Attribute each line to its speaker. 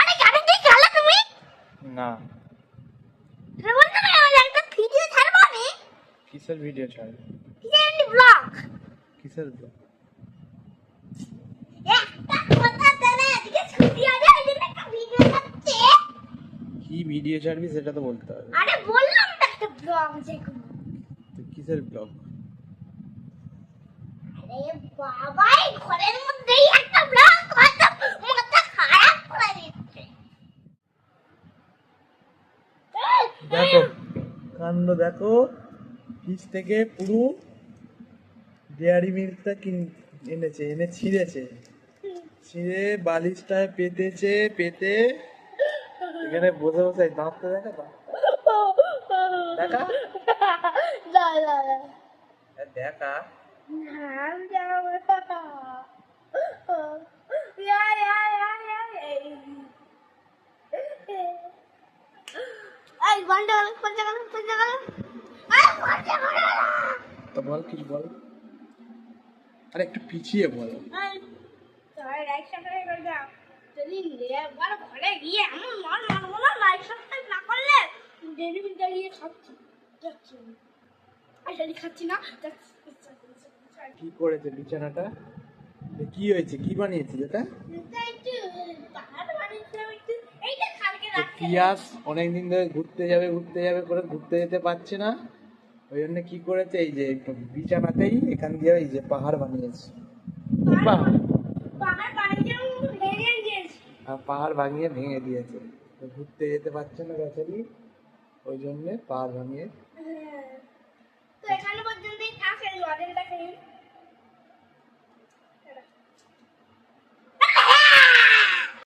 Speaker 1: আরে গাড়ি দিয়ে খেলা তুমি?
Speaker 2: না।
Speaker 1: আরে বলতে না আমি একটা ভিডিও ছাড়বো আমি?
Speaker 2: কিসের ভিডিও ছাড়
Speaker 1: কিসের ব্লগ
Speaker 2: কিসের
Speaker 1: ভিডিও
Speaker 2: কি ভিডিও ছাড়বি সেটা তো বলতে হবে।
Speaker 1: আরে বললাম তো একটা ব্লগ যে
Speaker 2: তো কিসের ব্লগ
Speaker 1: আরে বাবা এই ঘরের মধ্যেই একটা ব্লগ হয়তো মাথা খারাপ করে দিচ্ছে
Speaker 2: দেখো। কাণ্ড দেখো। ফ্রিজ থেকে পুরো ডেয়ারি মিল্কটা কিন এনেছে এনে ছিঁড়েছে। ছিঁড়ে বালিশটায় পেতেছে পেতে এখানে বসে বসে দাঁতটা দেখা? দেখা?
Speaker 1: না
Speaker 2: দেখা
Speaker 1: নাম যাব ইয়া ইয়া ইয়া ইয়া এই বন্ধ করতে গেল করতে গেল আরে করতে গেল
Speaker 2: তো বল কিছু বল। আরে একটু পিছিয়ে বল।
Speaker 1: তোর লাইক সাবস্ক্রাইব করে দাও। যদি একবার ঘরে গিয়ে এমন মন মানবো না লাইক সাবস্ক্রাইব না করলে ডেলি দাঁড়িয়ে খাচ্ছি যাচ্ছি আসলে খাচ্ছি না
Speaker 2: কি করেছে বিছানাটা? কি হয়েছে? কি বানিয়েছে এটা পিয়াস অনেকদিন ধরে ঘুরতে যাবে ঘুরতে যাবে করে ঘুরতে যেতে পারছে না। ওই জন্য কি করেছে এই যে বিছানাতেই এখান দিয়ে এই যে পাহাড় বানিয়েছে। পাহাড়?
Speaker 1: পাহাড়?
Speaker 2: ভাঙিয়ে ভেঙে দিয়েছে। ঘুরতে যেতে পারছে না বেচারি ওই জন্যে পাহাড় ভাঙিয়ে